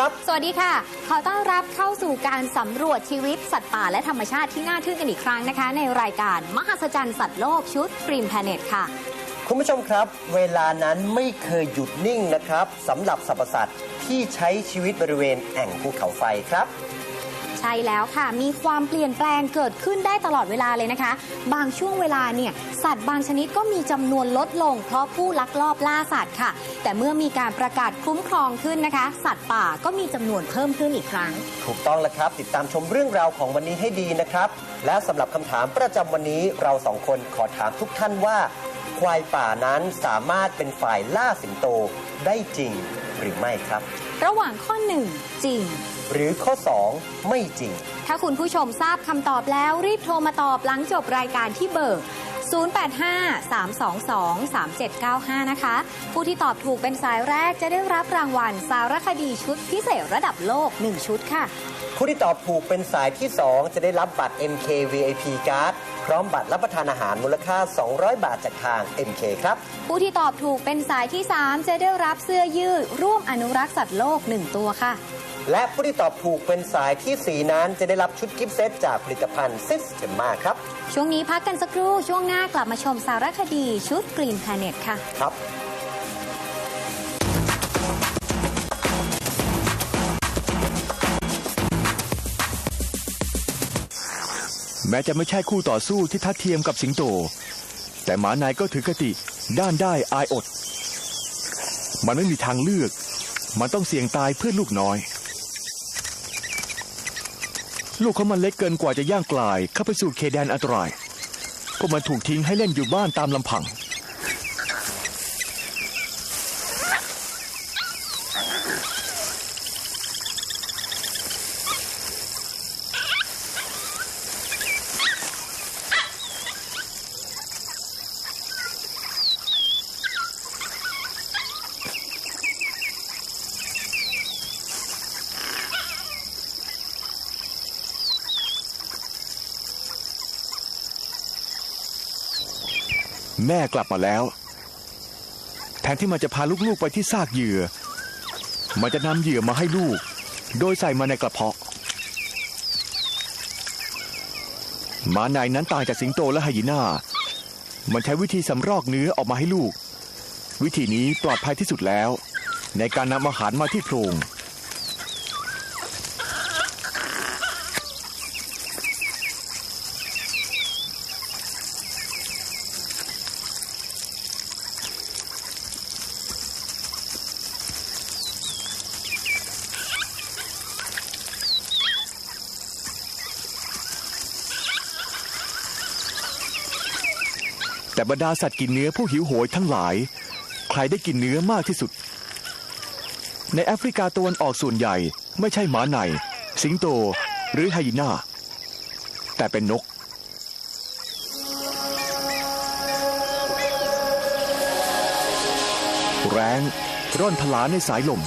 วัสดีครับ สวัสดีค่ะ ขอต้อนรับเข้าสู่การสำรวจชีวิตสัตว์ป่าและธรรมชาติที่น่าทึ่งกันอีกครั้งนะคะ ในรายการมหัศจรรย์สัตว์โลกชุด Green Planet ค่ะ คุณผู้ชมครับ เวลานั้นไม่เคยหยุดนิ่งนะครับสำหรับสรรพสัตว์ที่ใช้ชีวิตบริเวณแอ่งภูเขาไฟครับ ใช่แล้วค่ะ มีความเปลี่ยนแปลงเกิดขึ้นได้ตลอดเวลาเลยนะคะ บางช่วงเวลาเนี่ยสัตว์บางชนิดก็มีจำนวนลดลง เพราะผู้ลักลอบล่าสัตว์ค่ะ แต่เมื่อมีการประกาศคุ้มครองขึ้นนะคะ สัตว์ป่าก็มีจำนวนเพิ่มขึ้นอีกครั้ง ถูกต้องแล้วครับ ติดตามชมเรื่องราวของวันนี้ให้ดีนะครับ และสำหรับคำถามประจำวันนี้เราสองคนขอถามทุกท่านว่าควายป่านั้นสามารถเป็นฝ่ายล่าสิงโตได้จริง หรือไม่ครับ ระหว่างข้อ 1 จริง หรือข้อ 2 ไม่จริง ถ้าคุณผู้ชมทราบคำตอบแล้วรีบโทรมาตอบหลังจบรายการที่เบอร์ 085-322-3795 นะคะ ผู้ที่ตอบถูกเป็นสายแรกจะได้รับรางวัลสารคดีชุดพิเศษระดับโลก 1 ชุดค่ะ ผู้ที่ตอบถูกเป็นสายที่ 2 จะได้รับบัตร MK VIP Card พ ร้อมบัตรรับประทานอาหารมูลค่า 200 บาทจากทาง MK ครับ ผู้ที่ตอบถูกเป็นสายที่ 3 จะได้รับเสื้อยืดร่วมอนุรักษ์สัตว์โลก 1 ตัวค่ะ และผู้ที่ตอบถูกเป็นสายทีสี่4 นั้น จะได้รับชุดกิฟต์เซตจากผลิตภัณฑ์ซิสเ e มมาครับ ช่วงนี้พักกันสักครู่ช่วงหน้ากลับมาชมสารคดีชุด Green Planet ค่ะ ครับ แม้จะไม่ใช่คู่ต่อสู้ที่ทัดเทียมกับสิงโต แต่หมานายก็ถือคติด้านได้อายอด มันไม่มีทางเลือก มันต้องเสี่ยงตายเพื่อลูกน้อย ลูกเขามันเล็กเกินกว่าจะย่างกลายเข้าไปสู่เขตแดนอันตรายพวกมันถูกทิ้งให้เล่นอยู่บ้านตามลำพัง แม่กลับมาแล้ว แทนที่มันจะพาลูกๆไปที่ซากเหยื่อ มันจะนำเหยื่อมาให้ลูก โดยใส่มาในกระเพาะหมาในนั้นต่างจากสิงโตและไฮยีน่า มันใช้วิธีสำรอกเนื้อออกมาให้ลูก วิธีนี้ปลอดภัยที่สุดแล้ว ในการนำอาหารมาที่โพรง แต่บรรดาสัตว์กินเนื้อผู้หิวโหยทั้งหลาย ใครได้กินเนื้อมากที่สุด ในแอฟริกาตะวันออกส่วนใหญ่ไม่ใช่หมาในสิงโตหรือไฮยีน่า แต่เป็นนกแรงร่อนทลาในสายลม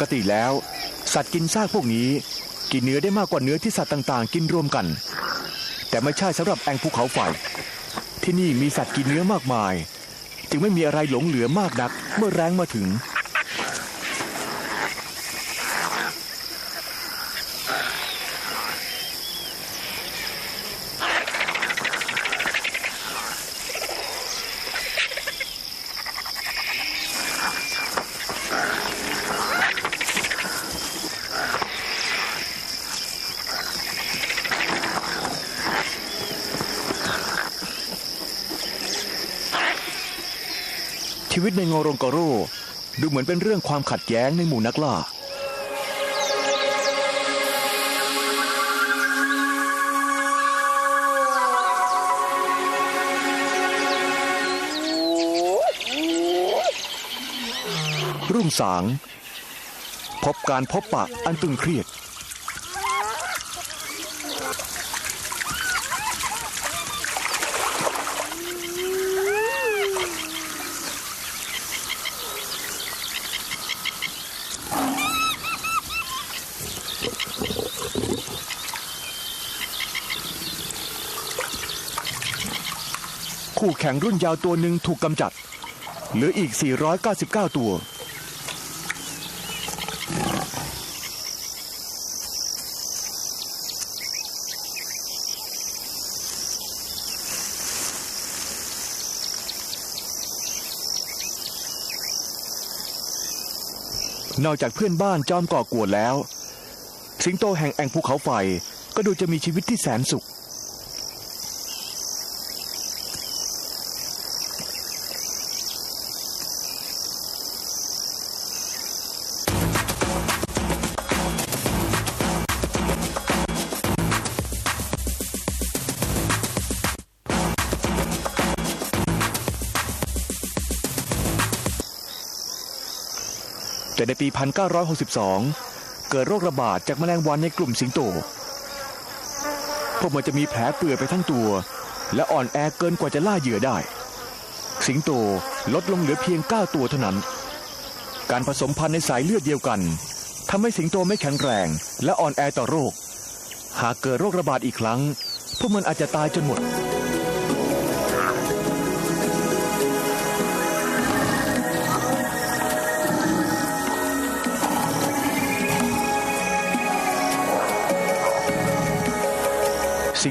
กติแล้ว สัตว์กินซากพวกนี้ กินเนื้อได้มากกว่าเนื้อที่สัตว์ต่างๆ กินรวมกัน แต่ไม่ใช่สำหรับแองภูเขาไฟ ที่นี่มีสัตว์กินเนื้อมากมาย จึงไม่มีอะไรหลงเหลือมากนักเมื่อแรงมาถึง ชีวิตในงอรงกอโรดูเหมือนเป็นเรื่องความขัดแย้งในหมู่นักล่า รุ่งสาง พบการพบปะอันตึงเครียด คู่แข่งรุ่นยาวตัวหนึ่งถูกกำจัด เหลืออีก 499 ตัว นอกจากเพื่อนบ้านจอมก่อกวนแล้ว สิงโตแห่งแอ่งภูเขาไฟก็ดูจะมีชีวิตที่แสนสุข ปี 1962 เกิดโรคระบาดจากแมลงวันในกลุ่มสิงโต พวกมันจะมีแผลเปื่อยไปทั้งตัว และอ่อนแอเกินกว่าจะล่าเหยื่อได้ สิงโตลดลงเหลือเพียง 9 ตัวเท่านั้น การผสมพันธุ์ในสายเลือดเดียวกันทำให้สิงโตไม่แข็งแรงและอ่อนแอต่อโรค หากเกิดโรคระบาดอีกครั้ง พวกมันอาจจะตายจนหมด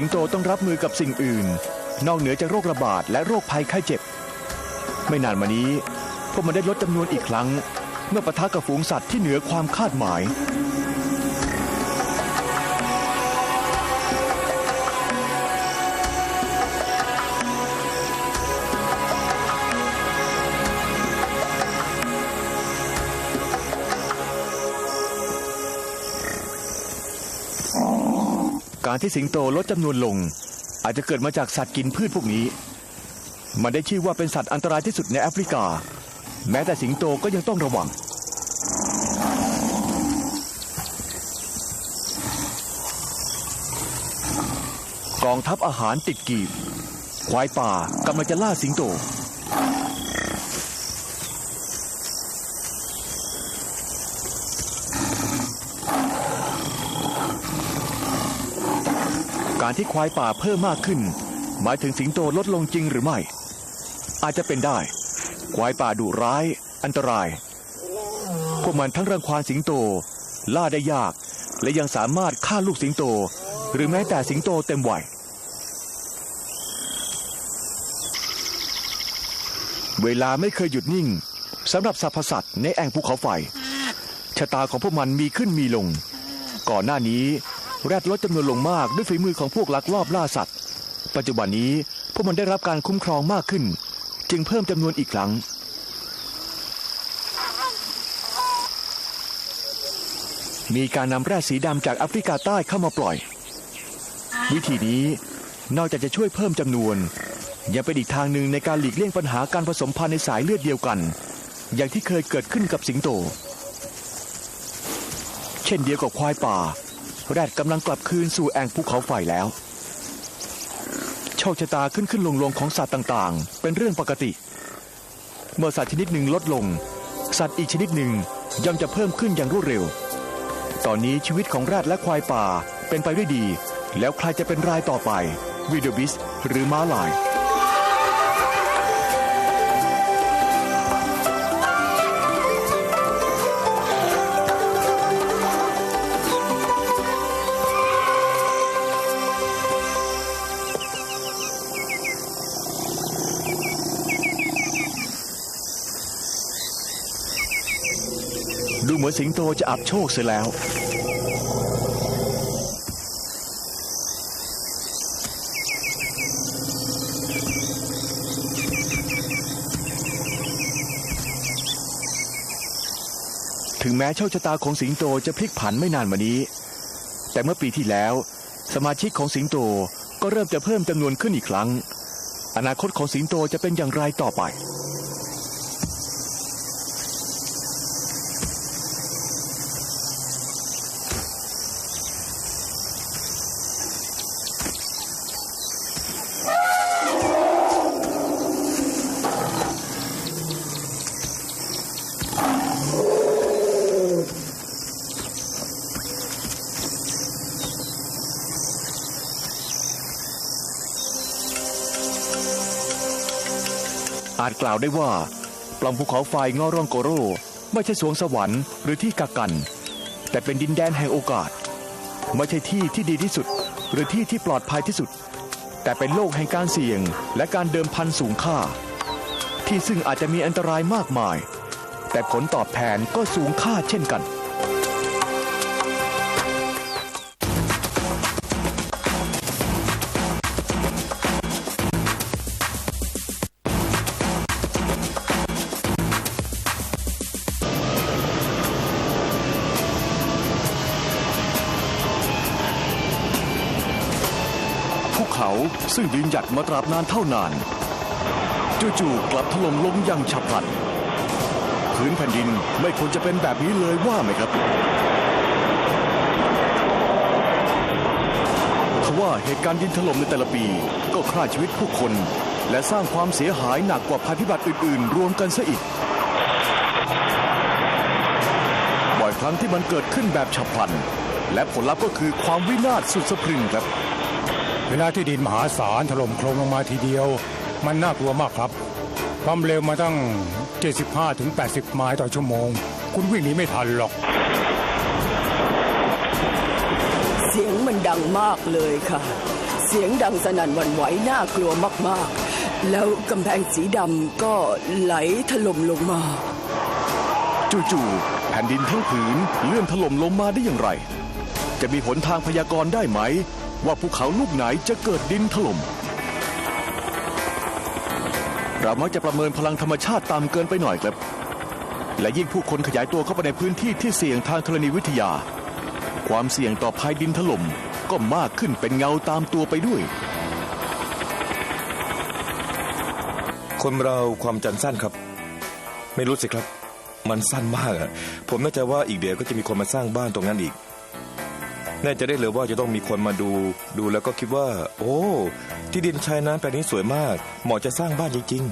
สิงโตต้องรับมือกับสิ่งอื่น นอกเหนือจากโรคระบาดและโรคภัยไข้เจ็บ ไม่นานมานี้ พวกมันได้ลดจำนวนอีกครั้ง เมื่อปะทะกับฝูงสัตว์ที่เหนือความคาดหมาย การที่สิงโตลดจำนวนลง อาจจะเกิดมาจากสัตว์กินพืชพวกนี้ มันได้ชื่อว่าเป็นสัตว์อันตรายที่สุดในแอฟริกา แม้แต่สิงโตก็ยังต้องระวัง กองทัพอาหารติดกีบ ควายป่ากำลังจะล่าสิงโต การที่ควายป่าเพิ่มมากขึ้น หมายถึงสิงโตลดลงจริงหรือไม่ อาจจะเป็นได้ ควายป่าดุร้าย อันตราย พวกมันทั้งรังควานสิงโต ล่าได้ยาก และยังสามารถฆ่าลูกสิงโต หรือแม้แต่สิงโตเต็มวัยเวลาไม่เคยหยุดนิ่งสำหรับสรรพสัตว์ในแอ่งภูเขาไฟชะตาของพวกมันมีขึ้นมีลง ก่อนหน้านี้ แรดลดจำนวนลงมากด้วยฝีมือของพวกลักลอบล่าสัตว์ ปัจจุบันนี้พวกมันได้รับการคุ้มครองมากขึ้น จึงเพิ่มจำนวนอีกครั้ง มีการนำแร่สีดำจากแอฟริกาใต้เข้ามาปล่อย วิธีนี้นอกจากจะช่วยเพิ่มจำนวน ยังเป็นอีกทางหนึ่งในการหลีกเลี่ยงปัญหาการผสมพันธุ์ในสายเลือดเดียวกัน อย่างที่เคยเกิดขึ้นกับสิงโต เช่นเดียวกับควายป่า แรดกำลังกลับคืนสู่แอ่งภูเขาไฟแล้ว โชคชะตาขึ้นขึ้นลงลงของสัตว์ต่างๆ เป็นเรื่องปกติ เมื่อสัตว์ชนิดหนึ่งลดลง สัตว์อีกชนิดหนึ่งย่อมจะเพิ่มขึ้นอย่างรวดเร็ว ตอนนี้ชีวิตของแรดและควายป่าเป็นไปด้วยดี แล้วใครจะเป็นรายต่อไปวิดบิสหรือม้าลาย สิงโตจะอับโชคเสียแล้ว ถึงแม้โชคชะตาของสิงโตจะพลิกผันไม่นานมานี้ แต่เมื่อปีที่แล้ว สมาชิกของสิงโตก็เริ่มจะเพิ่มจำนวนขึ้นอีกครั้ง อนาคตของสิงโตจะเป็นอย่างไรต่อไป อาจกล่าวได้ว่า ปล่องภูเขาไฟงอรองโกโร ไม่ใช่สวงสวรรค์หรือที่กักกัน แต่เป็นดินแดนแห่งโอกาส ไม่ใช่ที่ที่ดีที่สุด หรือที่ที่ปลอดภัยที่สุด แต่เป็นโลกแห่งการเสี่ยง และการเดิมพันสูงค่า ที่ซึ่งอาจจะมีอันตรายมากมาย แต่ผลตอบแทนก็สูงค่าเช่นกันาซึ่งยืนหยัดมาตราบนานเท่านานจู่ๆกลับถล่มลงอย่างฉับพลัน พื้นแผ่นดินไม่ควรจะเป็นแบบนี้เลยว่าไหมครับทว่าเหตุการณ์ดินถล่มในแต่ละปี ก็ฆ่าชีวิตผู้คน และสร้างความเสียหายหนักกว่าภัยพิบัติอื่นๆ รวมกันซะอีกบ่อยครั้งที่มันเกิดขึ้นแบบฉับพลัน และผลลัพธ์ก็คือความวินาศสุดสะพรึงครับ เวลาที่ดินมหาศาลถล่มโครมลงมาทีเดียว มันน่ากลัวมากครับ ความเร็วมาตั้ง 75ถึง80 ไมล์ต่อชั่วโมง คุณวิ่งหนีไม่ทันหรอก เสียงมันดังมากเลยค่ะ เสียงดังสนั่นหวันไหวน่ากลัวมากๆ แล้วกำแพงสีดำก็ไหลถล่มลงมาจู่ๆแผ่นดินทั้งผืนเลื่อนถล่มลงมาได้อย่างไร จะมีหนทางพยากรณ์ได้ไหม ว่าภูเขาลูกไหนจะเกิดดินถล่ม เรามักจะประเมินพลังธรรมชาติต่ำเกินไปหน่อยครับ และยิ่งผู้คนขยายตัวเข้าไปในพื้นที่ที่เสี่ยงทางธรณีวิทยา ความเสี่ยงต่อภัยดินถล่มก็มากขึ้นเป็นเงาตามตัวไปด้วย คนเราความจำสั้นครับ ไม่รู้สิครับ มันสั้นมากอะผมน่ใจะว่าอีกเดี๋ยวก็จะมีคนมาสร้างบ้านตรงนั้นอีก แน่ใจะได้เลยว่าจะต้องมีคนมาดู ดูแล้วก็คิดว่า โอ้ ที่ดินชายน้ำแปลงนี้สวยมาก เหมาะจะสร้างบ้านจริง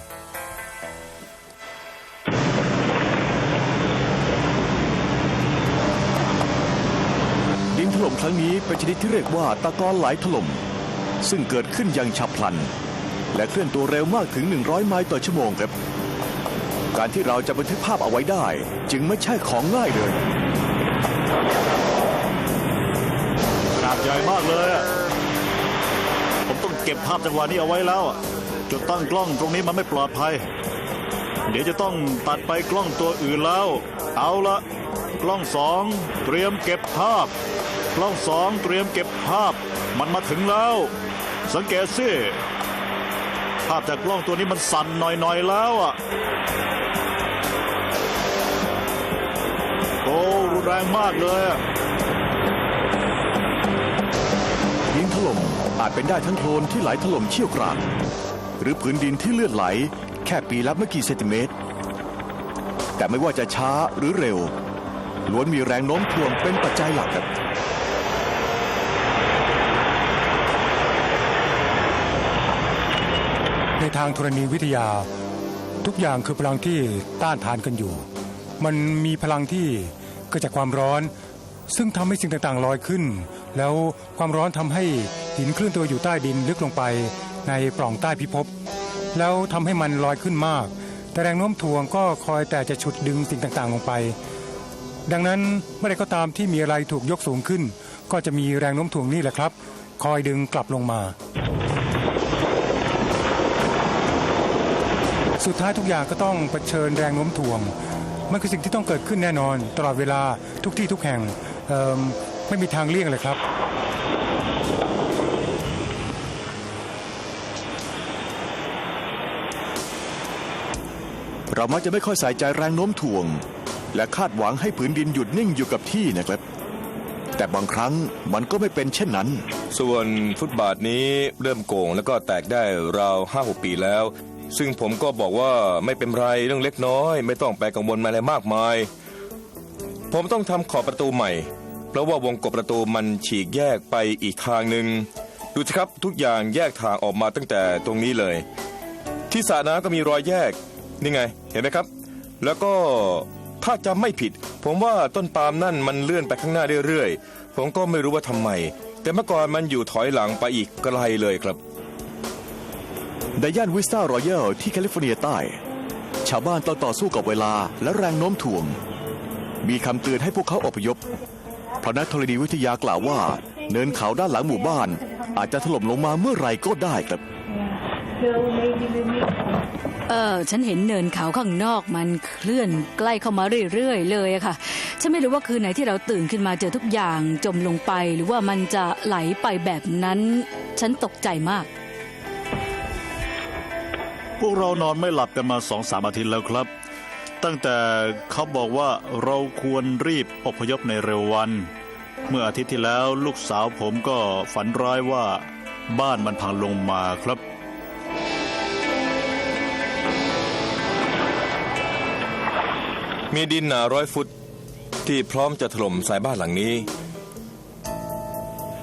ดินถล่มครั้งนี้เป็นชนิดที่เรียกว่าตะกอนไหลถล่ม ซึ่งเกิดขึ้นอย่างฉับพลัน และเคลื่อนตัวเร็วมากถึง 100 ไมล์ต่อชั่วโมงครับ การที่เราจะบันทึกภาพเอาไว้ได้ จึงไม่ใช่ของง่ายเลยขน ใหญ่มากเลยอะผมต้องเก็บภาพจังหวะนี้เอาไว้แล้วอะจุดตั้งกล้องตรงนี้มันไม่ปลอดภัย เดี๋ยวจะต้องตัดไปกล้องตัวอื่นแล้ว เอาละกล้องสองเตรียมเก็บภาพ กล้องสองเตรียมเก็บภาพ มันมาถึงแล้ว สังเกตสิภาพจากกล้องตัวนี้มันสั่นหน่อยๆแล้วอะโอ้รุนแรงมากเลย ถล่มอาจเป็นได้ทั้งโคลนที่ไหลถล่มเชี่ยวกรากหรือผืนดินที่เลื่อนไหล แค่ปีละไม่กี่เซนติเมตร แต่ไม่ว่าจะช้าหรือเร็ว ล้วนมีแรงโน้มถ่วงเป็นปัจจัยหลักครับในทางธรณีวิทยา ทุกอย่างคือพลังที่ต้านทานกันอยู่ มันมีพลังที่เกิดจากความร้อน ซึ่งทำให้สิ่งต่างๆลอยขึ้น แล้วความร้อนทำให้หินเคลื่อนตัวอยู่ใต้ดินลึกลงไปในปล่องใต้พิภพ แล้วทำให้มันลอยขึ้นมาก แต่แรงโน้มถ่วงก็คอยแต่จะฉุดดึงสิ่งต่างๆลงไป ดังนั้นเมื่อใดก็ตามที่มีอะไรถูกยกสูงขึ้น ก็จะมีแรงโน้มถ่วงนี่แหละครับ คอยดึงกลับลงมา สุดท้ายทุกอย่างก็ต้องเผชิญแรงโน้มถ่วง มันคือสิ่งที่ต้องเกิดขึ้นแน่นอน ตลอดเวลาทุกที่ทุกแห่ง ไม่มีทางเลี่ยงเลยครับ เรามักจะไม่ค่อยใส่ใจแรงโน้มถ่วง และคาดหวังให้ผืนดินหยุดนิ่งอยู่กับที่นะครับ แต่บางครั้งมันก็ไม่เป็นเช่นนั้นๆส่วนฟุตบาทนี้เริ่มโก่งแล้วก็แตกได้ราวห้าหกปีแล้ว ซึ่งผมก็บอกว่าไม่เป็นไรเรื่องเล็กน้อย ไม่ต้องไปกังวลอะไรมากมาย ผมต้องทำขอบประตูใหม่ เพราะว่าวงกบประตูมันฉีกแยกไปอีกทางหนึ่งดูสิครับทุกอย่างแยกทางออกมาตั้งแต่ตรงนี้เลย ที่สระน้ำก็มีรอยแยกนี่ไง เห็นไหมครับ แล้วก็ถ้าจำไม่ผิด ผมว่าต้นปาล์มนั่นมันเลื่อนไปข้างหน้าเรื่อยๆผมก็ไม่รู้ว่าทำไม แต่เมื่อก่อนมันอยู่ถอยหลังไปอีกไกลเลยครับในย่านวิสตารอยัลที่แคลิฟอร์เนียใต้ ชาวบ้านต้องต่อสู้กับเวลาและแรงโน้มถ่วง มีคำเตือนให้พวกเขาอพยพ ราะนักธรณีวิทยากล่าวว่า เนินเขาด้านหลังหมู่บ้าน อาจจะถล่มลงมาเมื่อไหร่ก็ได้ครับ เออฉันเห็นเนินเขาข้างนอกมันเคลื่อนใกล้เข้ามาเรื่อยๆเลยอะค่ะ ฉันไม่รู้ว่าคืนไหนที่เราตื่นขึ้นมาเจอทุกอย่างจมลงไป หรือว่ามันจะไหลไปแบบนั้น ฉันตกใจมาก พวกเรานอนไม่หลับกันมาสองสามอาทิตย์แล้วครับ ตั้งแต่เขาบอกว่าเราควรรีบอพยพในเร็ววัน เมื่ออาทิตย์ที่แล้วลูกสาวผมก็ฝันร้ายว่าบ้านมันพังลงมาครับ มีดินหนาร้อยฟุตที่พร้อมจะถล่มใส่บ้านหลังนี้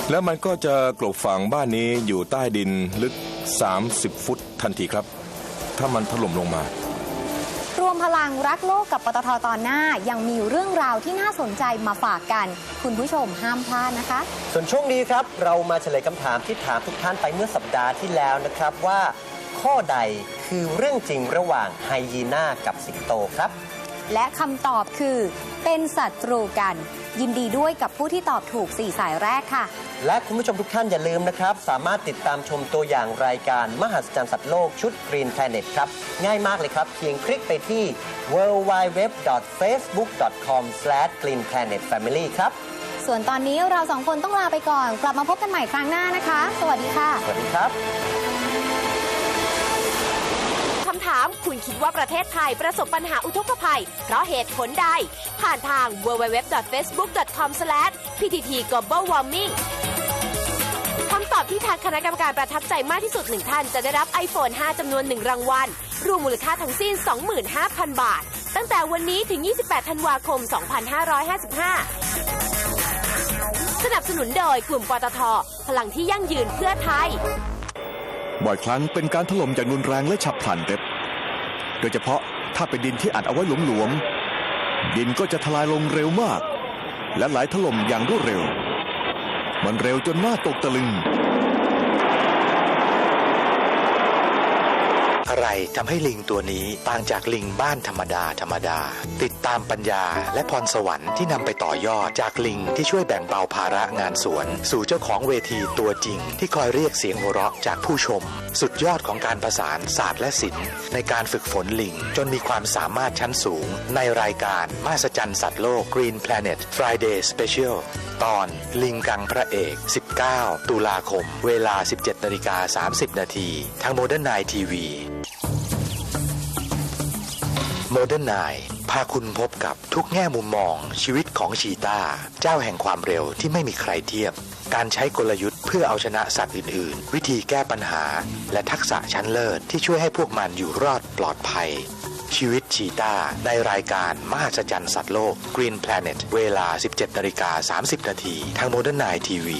แล้วมันก็จะกลบฝังบ้านนี้อยู่ใต้ดินลึก 30 ฟุตทันทีครับ ถ้ามันถล่มลงมา มพลังรักโลกกับปตทตอนหน้า ยังมีเรื่องราวที่น่าสนใจมาฝากกัน คุณผู้ชมห้ามพลาดนะคะ ส่วนช่วงนี้ครับเรามาเฉลยคำถามที่ถามทุกท่านไปเมื่อสัปดาห์ที่แล้วนะครับว่า ข้อใดคือเรื่องจริงระหว่างไฮยีน่ากับสิงโตครับ และคำตอบคือเป็นศัตรูกัน ยินดีด้วยกับผู้ที่ตอบถูก 4 สายแรกค่ะ และคุณผู้ชมทุกท่านอย่าลืมนะครับ สามารถติดตามชมตัวอย่างรายการ มหัศจรรย์สัตว์โลกชุด Green Planet ครับ ง่ายมากเลยครับ เพียงคลิกไปที่ www.facebook.com/greenplanetfamily ครับ ส่วนตอนนี้เราสองคนต้องลาไปก่อน กลับมาพบกันใหม่ครั้งหน้านะคะ สวัสดีค่ะ สวัสดีครับคำถาม คุณคิดว่าประเทศไทยประสบปัญหาอุทกภัย เพราะเหตุผลใด ผ่านทาง www.facebook.com/pttglobalwarming คำตอบที่ทางคณะกรรมการประทับใจมากที่สุดหนึ่งท่านจะได้รับ iPhone 5 จำนวน 1 รางวัล รวมมูลค่าทั้งสิ้น 25,000 บาท ตั้งแต่วันนี้ถึง 28 ธันวาคม 2555 สนับสนุนโดยกลุ่มปตท พลังที่ยั่งยืนเพื่อไทย บ่อยครั้งเป็นการถล่มอย่างรุนแรงและฉับพลันครับ โดยเฉพาะถ้าเป็นดินที่อัดเอาไว้หลวมๆ ดินก็จะทลายลงเร็วมาก และไหลถล่มอย่างรวดเร็ว มันเร็วจนน่าตกตะลึง อะ ไรทำให้ลิงตัวนี้ต่างจากลิงบ้านธรรมดาธรรมดา ติดตามปัญญาและพรสวรรค์ที่นำไปต่อยอดจากลิงที่ช่วยแบ่งเบาภาระงานสวน สู่เจ้าของเวทีตัวจริง ที่คอยเรียกเสียงหัวเราะจากผู้ชม สุดยอดของการประสานศาสตร์และศิลป์ในการฝึกฝนลิง จนมีความสามารถชั้นสูง ในรายการมหัศจรรย์สัตว์โลก Green Planet Friday Special ตอนลิงกังพระเอก 19 ตุลาคม เวลา 17นาฬิกา30 นาทีทางโมเดิร์นไนทีวี โมเดิร์นไนพาคุณพบกับทุกแง่มุมมอง ชีวิตของชีตาเจ้าแห่งความเร็วที่ไม่มีใครเทียบ การใช้กลยุทธ์เพื่อเอาชนะสัตว์อื่น ๆ วิธีแก้ปัญหา และทักษะชั้นเลิศที่ช่วยให้พวกมันอยู่รอดปลอดภัย ชีวิตชีตาในรายการมหัศจรรย์สัตว์โลก Green Planet เวลา 17นาฬิกา30นาทีทางโมเดิร์นไนทีวี